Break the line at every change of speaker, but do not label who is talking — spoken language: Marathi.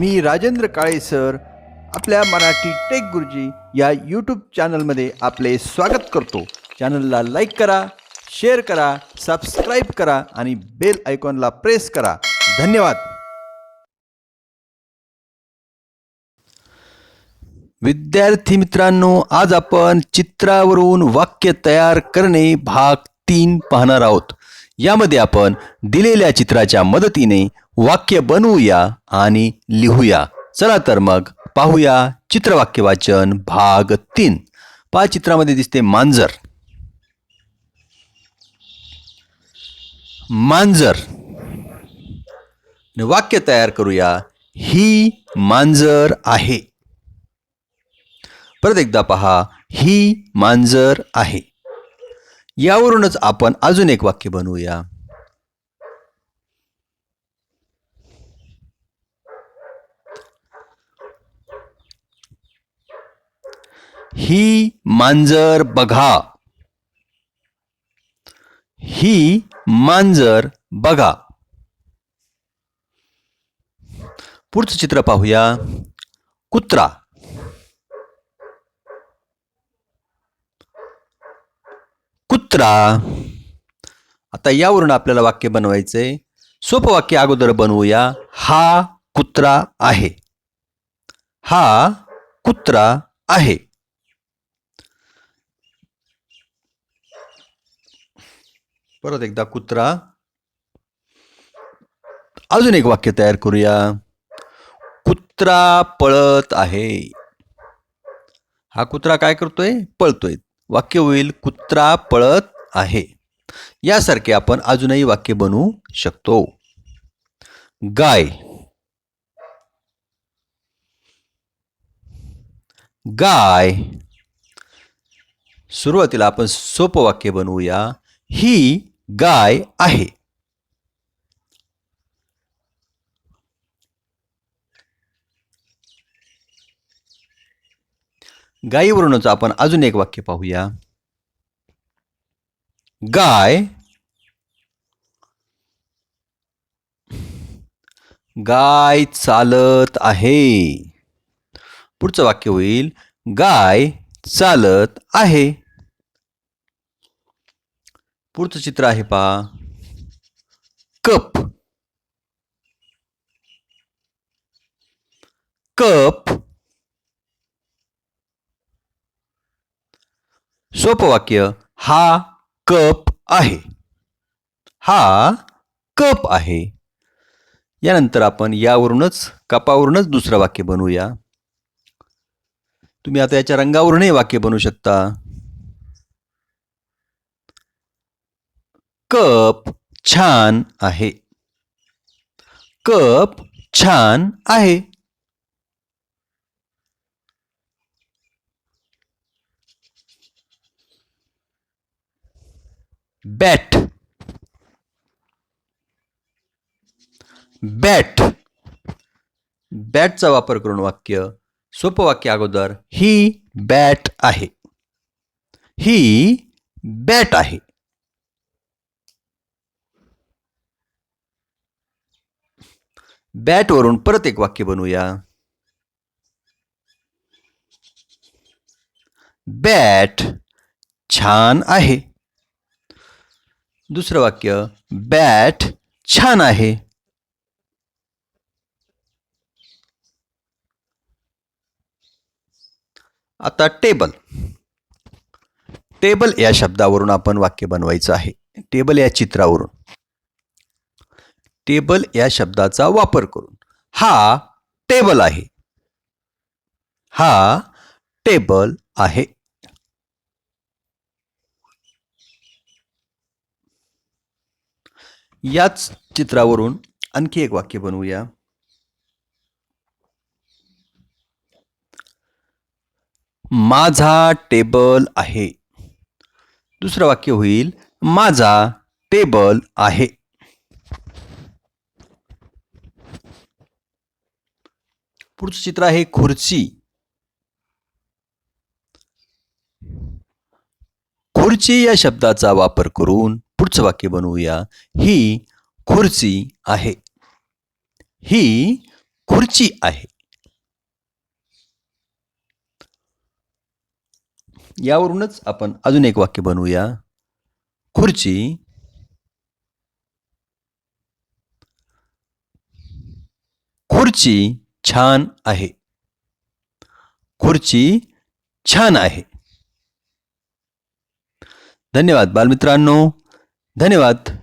मी राजेंद्र काळे सर. आपल्या मराठी टेक गुरुजी या यूट्यूब चॅनलमध्ये आपले स्वागत करतो. चॅनलला लाईक करा शेअर करा सबस्क्राईब करा आणि बेल आयकॉनला प्रेस करा. धन्यवाद. विद्यार्थी मित्रांनो आज आपण चित्रावरून वाक्य तयार करणे भाग तीन पाहणार आहोत. यामध्ये आपण दिलेल्या चित्राच्या मदतीने वाक्य बनवूया आणि लिहूया. चला तर मग पाहूया चित्रवाक्य वाचन भाग तीन. पा चित्रामध्ये दिसते मांजर. मांजर. वाक्य तयार करूया. ही मांजर आहे. परत एकदा पहा. ही मांजर आहे. यावरूनच आपण अजून एक वाक्य बनवूया. ही मांजर बघा. ही मांजर बघा. पुढचं चित्र पाहूया. कुत्रा. कुत्रा आता यावरून आपल्याला वाक्य बनवायचंय. सोपं वाक्य अगोदर बनवूया. हा कुत्रा आहे. हा कुत्रा आहे. परत एकदा कुत्रा. अजून एक वाक्य तयार करूया. कुत्रा पळत आहे. हा कुत्रा काय करतोय? पळतोय. वाक्य होईल कुत्रा पळत आहे. यासारखे आपण अजूनही वाक्य बनवू शकतो. गाय. गाय. सुरुवातीला आपण सोपं वाक्य बनवूया. ही गाय आहे. गायीवरूनच आपण अजून एक वाक्य पाहूया. गाय गाय चालत आहे. पुढचं वाक्य होईल गाय चालत आहे. पुढचं चित्र आहे पहा. कप कप सोपं वाक्य हा कप आहे. हा कप आहे. यानंतर आपण यावरूनच कपावरूनच दुसरं वाक्य बनवूया. तुम्ही आता याच्या रंगावरूनही वाक्य बनवू शकता. कप छान आहे. कप छान आहे. बॅट बॅट बॅटचा वापर करून वाक्य सोपं वाक्य अगोदर ही बॅट आहे. ही बॅट आहे. बॅटवरून परत एक वाक्य बनवूया. बॅट छान आहे. दुसरं वाक्य बॅट छान आहे. आता टेबल. टेबल या शब्दावरून आपण वाक्य बनवायचं आहे. टेबल या चित्रावरून. टेबल या शब्दाचा वापर करून. हा टेबल आहे. हा टेबल आहे. याच चित्रावरून आणखी एक वाक्य बनवूया. माझा टेबल आहे. दुसरं वाक्य होईल माझा टेबल आहे. पुढचं चित्र आहे खुर्ची. खुर्ची या शब्दाचा वापर करून पुढचं वाक्य बनवूया. ही खुर्ची आहे. ही खुर्ची आहे. यावरूनच आपण अजून एक वाक्य बनवूया. खुर्ची खुर्ची छान आहे. खुर्ची छान आहे. धन्यवाद बालमित्रांनो. धन्यवाद.